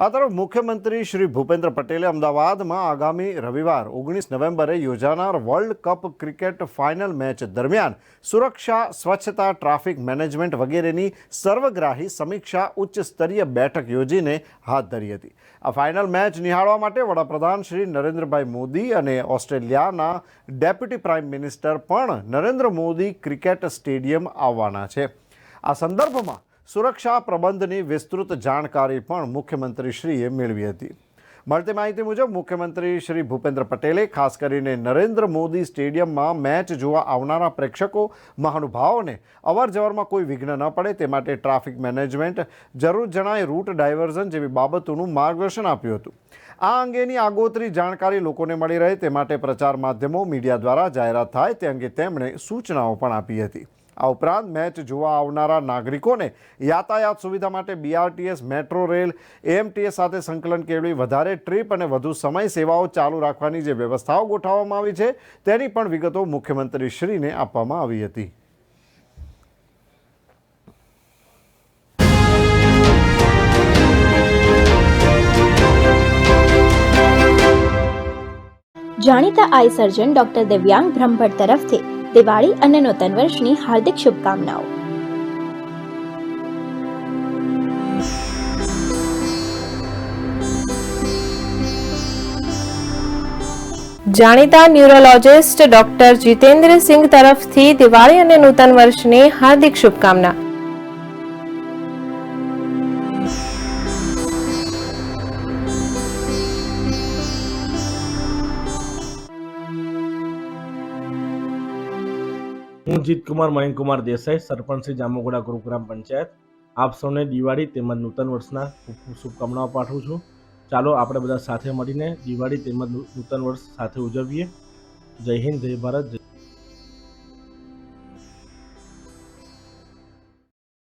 આ તરફ મુખ્યમંત્રી શ્રી ભૂપેન્દ્ર પટેલે અમદાવાદમાં આગામી રવિવાર, ઓગણીસ નવેમ્બરે યોજાનાર world cup cricket final match દરમિયાન સુરક્ષા, સ્વચ્છતા, ટ્રાફિક મેનેજમેન્ટ વગેરેની સર્વગ્રાહી સમીક્ષા ઉચ્ચ સ્તરીય બેઠક યોજીને હાથ ધરી હતી. આ ફાઇનલ મેચ નિહાળવા માટે વડાપ્રધાન શ્રી નરેન્દ્રભાઈ મોદી અને ઓસ્ટ્રેલિયાના ડેપ્યુટી પ્રાઇમ મિનિસ્ટર પણ નરેન્દ્ર મોદી ક્રિકેટ સ્ટેડિયમ આવવાના છે. આ સંદર્ભમાં સુરક્ષા પ્રબંધની વિસ્તૃત જાણકારી પણ મુખ્યમંત્રીશ્રીએ મેળવી હતી. મળતી માહિતી મુજબ, મુખ્યમંત્રી શ્રી ભૂપેન્દ્ર પટેલે ખાસ કરીને નરેન્દ્ર મોદી સ્ટેડિયમમાં મેચ જોવા આવનારા પ્રેક્ષકો મહાનુભાવોને અવરજવરમાં કોઈ વિઘ્ન ન પડે તે માટે ટ્રાફિક મેનેજમેન્ટ જરૂર જણાય રૂટ ડાયવર્ઝન જેવી બાબતોનું માર્ગદર્શન આપ્યું હતું. આ અંગેની આગોતરી જાણકારી લોકોને મળી રહે તે માટે પ્રચાર માધ્યમો મીડિયા દ્વારા જાહેરાત થાય તે અંગે તેમણે સૂચનાઓ પણ આપી હતી. આ ઉપરાંત મેચ જોવા આવનારા નાગરિકોને યાતાયાત સુવિધા માટે બીઆરટીએસ મેટ્રો રેલ એએમટીએસ સાથે સંકલન કેળવી વધારે ટ્રીપ અને વધુ સમય સેવાઓ ચાલુ રાખવાની જે વ્યવસ્થાઓ ગોઠવવામાં આવી છે, તેની પણ વિગતો મુખ્યમંત્રી શ્રીને આપવામાં આવી હતી. જાણીતા આઈ સર્જન ડોક્ટર દિવ્યાંગ બ્રહ્મભટ્ટ તરફથી દિવાળી અને નૂતન વર્ષની હાર્દિક શુભકામનાઓ. જાણીતા ન્યુરોલોજિસ્ટ ડોક્ટર જીતેન્દ્ર સિંઘ તરફથી દિવાળી અને નૂતન વર્ષની હાર્દિક શુભકામના. હું જીતકુમાર મણિકુમાર દેસાઈ, સરપંચ શ્રી જામુગોડા ગુરુગ્રામ પંચાયત. આપ સૌને દિવાળી તેમજ નૂતન વર્ષના શુભકામનાઓ પાઠવું છું. ચાલો આપણે બધા સાથે મળીને દિવાળી તેમજ નૂતન વર્ષ સાથે ઉજવીએ. જય હિન્દ, જય ભારત